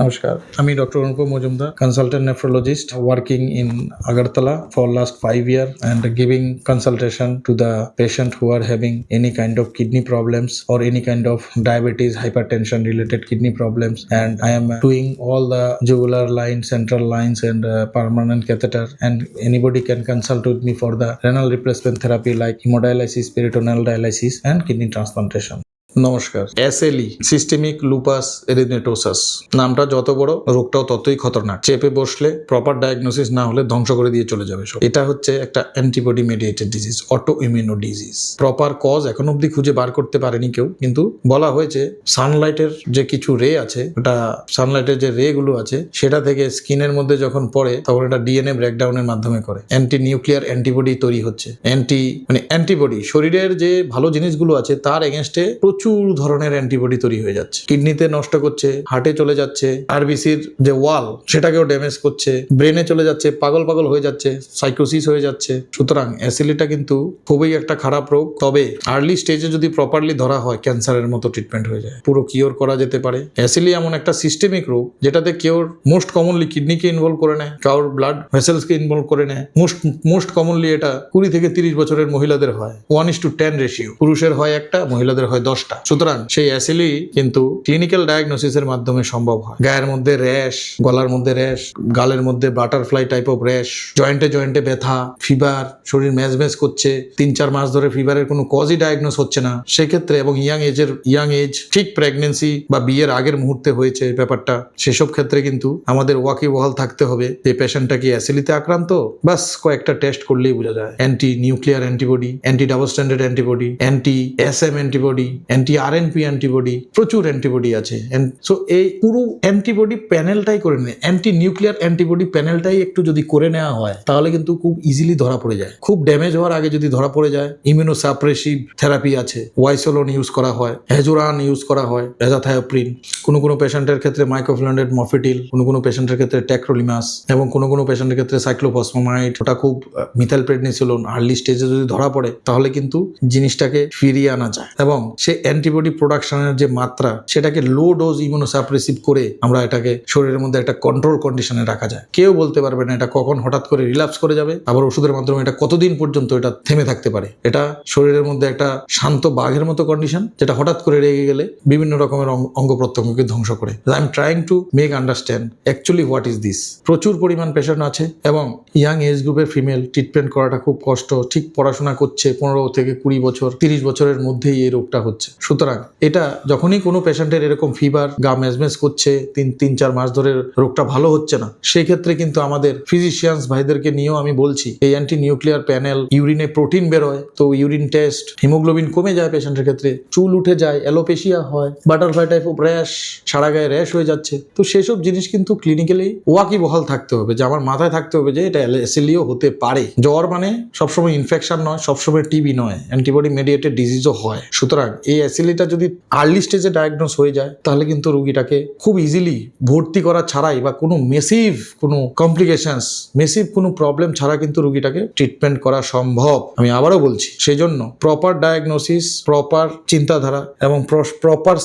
নমস্কার আমি doctor Anupam Majumdar consultant nephrologist working in agartala for last 5 year and giving consultation to the patient who are having any kind of kidney problems or any kind of diabetes hypertension related kidney problems and i am uh, doing all the jugular lines central lines and uh, permanent catheter and anybody can consult with me for the renal replacement therapy like hemodialysis peritoneal dialysis and kidney transplantation নমস্কার। SLE systemic lupus erythematosus নামটা যত বড়, রোগটাও ততই খতরনাক। চেপে বসলে proper diagnosis না হলে ধ্বংস করে দিয়ে চলে যাবে সব। এটা হচ্ছে একটা antibody mediated disease auto immuno disease proper cause এখন অবধি খুঁজে বার করতে পারেনি কেউ, কিন্তু বলা হয়েছে সানলাইটের যে কিছু রে আছে, ওটা সানলাইটের যে রে গুলো আছে, সেটা থেকে স্কিনের মধ্যে যখন পড়ে, তখন এটা ডিএনএ ব্রেকডাউনের মাধ্যমে করে। অ্যান্টি নিউক্লিয়ার অ্যান্টিবডি তৈরি হচ্ছে। অ্যান্টি মানে অ্যান্টিবডি শরীরের যে ভালো জিনিসগুলো আছে, তার এগেনস্টে প্রচুর ধরনের অ্যান্টিবডি তৈরি হয়ে যাচ্ছে। কিডনিতে নষ্ট করছে হার্টে চলে যাচ্ছে আরবিসির যে ওয়াল সেটাকেও ড্যামেজ করছে ব্রেনে চলে যাচ্ছে, পাগল পাগল হয়ে যাচ্ছে সাইকোসিস হয়ে যাচ্ছে। সুতরাং অ্যাসিলিটা কিন্তু খুবই একটা খারাপ রোগ। তবে আর্লি স্টেজে যদি প্রপারলি ধরা হয় ক্যান্সারের মতো ট্রিটমেন্ট হয়ে যায়। পুরো কিওর করা যেতে পারে। অ্যাসিলি এমন একটা সিস্টেমিক রোগ, যেটাতে কিওর মোস্ট কমনলি কিডনিকে ইনভলভ করে নেয়, কারোর ব্লাড ভেসেলসকে ইনভলভ করে নেয়। মোস্ট মোস্ট কমনলি এটা কুড়ি থেকে তিরিশ বছরের মহিলাদের হয়। One is two ten ratio পুরুষের হয় একটা, মহিলাদের হয় দশটা। সুতরাং সেই অ্যাসিলি কিন্তু ক্লিনিক্যাল ডায়াগনোসিসের মাধ্যমে সম্ভব হয়। গায়ের মধ্যে র্যাশ, গলার মধ্যে র্যাশ, গালের মধ্যে বাটারফ্লাই টাইপ অফ র্যাশ জয়েন্টে জয়েন্টে ব্যথা ফিভার শরীর ম্যাজ ম্যাজ করছে তিন চার মাস ধরে ফিভারের কোনো কজই ডায়াগনোস হচ্ছে না। সেক্ষেত্রে এবং ইয়াং এজের ইয়াং এজ ঠিক প্রেগনেন্সি বা বিয়ের আগের মুহূর্তে হয়েছে ব্যাপারটা, সেসব ক্ষেত্রে কিন্তু আমাদের ওয়াকি বহাল থাকতে হবে যে পেশেন্টটা কি অ্যাসিলিতে আক্রান্ত? বাস কয়েকটা টেস্ট করলেই বোঝা যায়। Anti nuclear antibody anti double standard antibody anti S M antibody anti R N P antibody প্রচুর অ্যান্টিবডি আছে। সো এই পুরো অ্যান্টিবডি প্যানেলটাই করে নেয় অ্যান্টি নিউক্লিয়ার অ্যান্টিবডি প্যানেলটাই একটু যদি করে নেওয়া হয়, তাহলে কিন্তু খুব ইজিলি ধরা পড়ে যায়। খুব ড্যামেজ হওয়ার আগে যদি ধরা পড়ে যায় ইমিউনো সাপ্রেসিভ থেরাপি আছে ওয়াইসোলন ইউজ করা হয় হেজোরান ইউজ করা হয় এজাথায়োপ্রিন কোনো কোনো পেশেন্টের ক্ষেত্রে মাইক্রোফ্লোন্ডেড মফিটিল কোনো কোনো পেশেন্টের ক্ষেত্রে ট্যাক্রোলিমাস এবং কোনো কোনো পেশেন্টের ক্ষেত্রে সাইক্লোফসমাইড ওটা খুব মিথাইল প্রেডনিসিলোন আর্লি স্টেজে যদি ধরা পড়ে, তাহলে কিন্তু জিনিসটাকে ফিরিয়ে আনা যায়। এবং সে অ্যান্টিবডি প্রোডাকশনের যে মাত্রা, সেটাকে লো ডোজ ইমিউনোসাপ্রেসিভ করে আমরা এটাকে শরীরের মধ্যে একটা কন্ট্রোল কন্ডিশনে রাখা যায়। কেউ বলতে পারবে না এটা কখন হঠাৎ করে রিল্যাপস করে যাবে, আবার ওষুধের মাধ্যমে এটা কতদিন পর্যন্ত এটা থেমে থাকতে পারে। এটা শরীরের মধ্যে একটা শান্ত বাঘের মতো কন্ডিশন যেটা হঠাৎ করে রেগে গেলে বিভিন্ন রকমের অঙ্গ- প্রত্যঙ্গকে ধ্বংস করে। I am trying to make understand actually what is this প্রচুর পরিমাণ পেশেন্ট আছে এবং ইয়াং এজ গ্রুপের ফিমেল ট্রিটমেন্ট করাটা খুব কষ্ট। ঠিক পড়াশোনা করছে পনেরো থেকে কুড়ি বছর, তিরিশ বছরের মধ্যেই এই রোগটা হচ্ছে। সুতরাং এটা যখনই কোনো পেশেন্টের এরকম ফিভার গা ম্যাজমেজ করছে, তিন তিন, চার মাস ধরে রোগটা ভালো হচ্ছে না, সেই ক্ষেত্রে কিন্তু আমাদের ফিজিশিয়ানস ভাইদেরকে নিয়েও আমি বলছি, এই অ্যান্টি নিউক্লিয়ার প্যানেল ইউরিনে প্রোটিন বেরোয়, তো ইউরিন টেস্ট হিমোগ্লোবিন কমে যায় পেশেন্টের ক্ষেত্রে, চুল উঠে যায় অ্যালোপেশিয়া হয় বাটারফ্লাই টাইপ অফ র্যাশ সারা গায়ে র্যাশ হয়ে যাচ্ছে, তো সেসব জিনিস কিন্তু ক্লিনিক্যালি ওয়াকি বহাল থাকতে হবে, যে আমার মাথায় থাকতে হবে যে এটা এসএলিও হতে পারে, জ্বর মানে সবসময় ইনফেকশন নয়, সবসময় টিবি নয় অ্যান্টিবডি মেডিয়েটেড ডিজিজও হয়, সুতরাং এই অ্যাসিলিটা যদি আর্লি স্টেজে ডায়াগনোস হয়ে যায়, তাহলে কিন্তু রুগীটাকে খুব ইজিলি ভর্তি করা ছাড়াই বা কোনো মেসিভ কোনো কমপ্লিকেশনস মেসিভ কোনো প্রবলেম ছাড়া কিন্তু রুগীটাকে ট্রিটমেন্ট করা সম্ভব। আমি আবারও বলছি সেই জন্য প্রপার ডায়াগনোসিস প্রপার চিন্তাধারা এবং প্রপার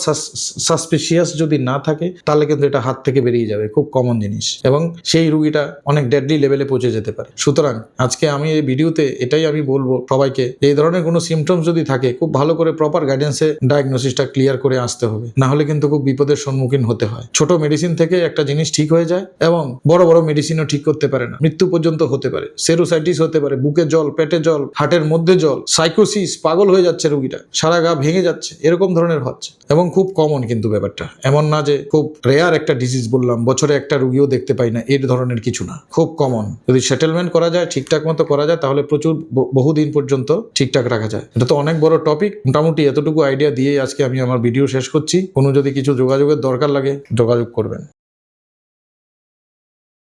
সাসপিসিয়াস যদি না থাকে, তাহলে কিন্তু এটা হাত থেকে বেরিয়ে যাবে, খুব কমন জিনিস। এবং সেই রুগীটা অনেক ডেডলি লেভেলে পৌঁছে যেতে পারে। সুতরাং আজকে আমি এই ভিডিওতে এটাই আমি বলব সবাইকে, এই ধরনের কোনো সিমটমস যদি থাকে, খুব ভালো করে প্রপার গাইডেন্সে ডায়াগনোসিসটা ক্লিয়ার করে আসতে হবে। না হলে কিন্তু খুব বিপদের সম্মুখীন হতে হয়। ছোট মেডিসিন থেকে একটা জিনিস ঠিক হয়ে যায় এবং বড় বড় মেডিসিনও ঠিক করতে পারে না। মৃত্যু পর্যন্ত হতে পারে। সেরোসাইটিস হতে পারে, বুকে জল, পেটে জল, হার্টের মধ্যে জল সাইকোসিস পাগল হয়ে যাচ্ছে রুগীটা, সারা গা ভেঙে যাচ্ছে, এরকম ধরনের হচ্ছে। এবং খুব কমন কিন্তু ব্যাপারটা। এমন না যে খুব রেয়ার একটা ডিজিজ বললাম, বছরে একটা রুগীও দেখতে পাই না, এর ধরনের কিছু না। খুব কমন যদি সেটেলমেন্ট করা যায়, ঠিকঠাক মতো করা যায়, তাহলে প্রচুর বহুদিন পর্যন্ত ঠিকঠাক রাখা যায়। এটা তো অনেক বড় টপিক মোটামুটি এতটুকু আইডিয়া দিয়ে আজকে আমি আমার ভিডিও শেষ করছি। কোনো যদি কিছু যোগাযোগের দরকার লাগে, যোগাযোগ করবেন।